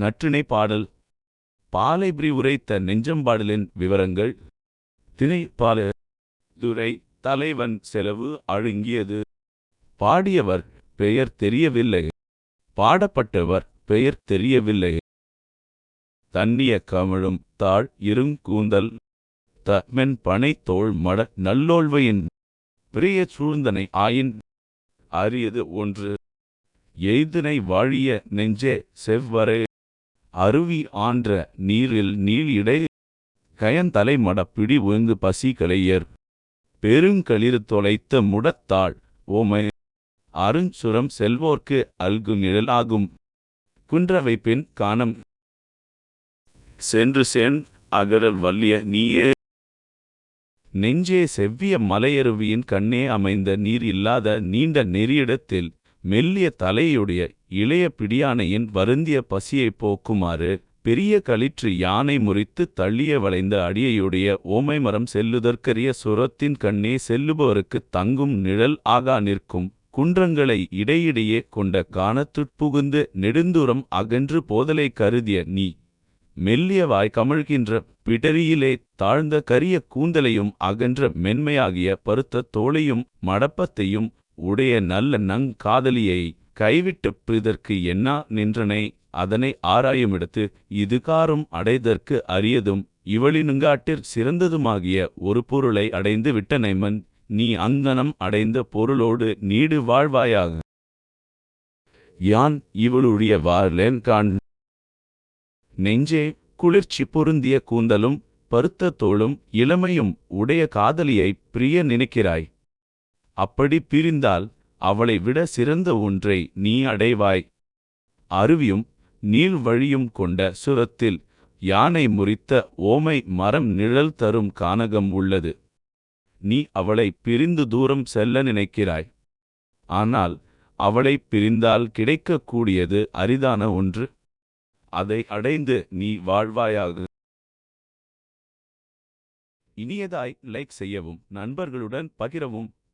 நற்றிணை பாடல். பாலைபிரி உரைத்த நெஞ்சம்பாடலின் விவரங்கள். திணை பால துரை தலைவன் செலவு அழுங்கியது. பாடியவர் பெயர் தெரியவில்லை. பாடப்பட்டவர் பெயர் தெரியவில்லை. தன்னிய கமழும் தாழ் இருங்கூந்தல் த மென் பனை தோள் மட நல்லோழ்வையின் பிரிய சூழ்ந்தனை ஆயின். அரியது ஒன்று. எய்தினை வாழிய நெஞ்சே செவ்வரே. அருவி ஆன்ற நீரில் நீளிடை கயந்தலை மடப்பிடி பிடி ஒழுங்கு பசி கலையர் பெருங்களிறு தொலைத்த முடத்தாள் ஓமை. அருஞ்சுரம் செல்வோர்க்கு அல்கு நிழலாகும் குன்றவை பெண் காணம். சென்று சென் அகரல் வல்லிய நீயே. நெஞ்சே செவ்விய மலையருவியின் கண்ணே அமைந்த நீர் இல்லாத நீண்ட நெறியிடத்தில் மெல்லிய தலையுடைய இளைய பிடியானையின் வருந்திய பசியைப் போக்குமாறு பெரிய களிற்று யானை முறித்து தள்ளிய வளைந்த அடியையுடைய ஓமை மரம் செல்லுதற்கரிய சுரத்தின் கண்ணே செல்லுபவருக்குத் தங்கும் நிழல் ஆகா நிற்கும். குன்றங்களை இடையிடையே கொண்ட காணத்துட்புகுந்து நெடுந்தூரம் அகன்று போதலை கருதிய நீ. மெல்லியவாய் கமழ்கின்ற பிடரியிலே தாழ்ந்த கரிய கூந்தலையும் அகன்ற மென்மையாகிய பருத்த தோளையும் மடப்பத்தையும் உடைய நல்ல நங் காதலியை கைவிட்டுப் பிறிதற்கு என்னா நின்றனை? அதனை ஆராயுமிடத்து இது காரும் அடைதற்கு அரியதும் இவளினுங்காட்டிற் சிறந்ததுமாகிய ஒரு பொருளை அடைந்து விட்டனைமன் நீ அங்கனம் அடைந்த பொருளோடு நீடு வாழ்வாயாக. யான் இவளுடைய வார்லேன் காண்? நெஞ்சே குளிர்ச்சி பொருந்திய கூந்தலும் பருத்த தோளும் இளமையும் உடைய காதலியை பிரிய நினைக்கிறாய். அப்படி பிரிந்தால் அவளை விட சிறந்த ஒன்றை நீ அடைவாய். அருவியும் நீள் வழியும் கொண்ட சுரத்தில் யானை முறித்த ஓமை மரம் நிழல் தரும் கானகம் உள்ளது. நீ அவளை பிரிந்து தூரம் செல்ல நினைக்கிறாய். ஆனால் அவளைப் பிரிந்தால் கிடைக்கக்கூடியது அரிதான ஒன்று. அதை அடைந்து நீ வாழ்வாயாக. இனியதாய் லைக் செய்யவும் நண்பர்களுடன் பகிரவும்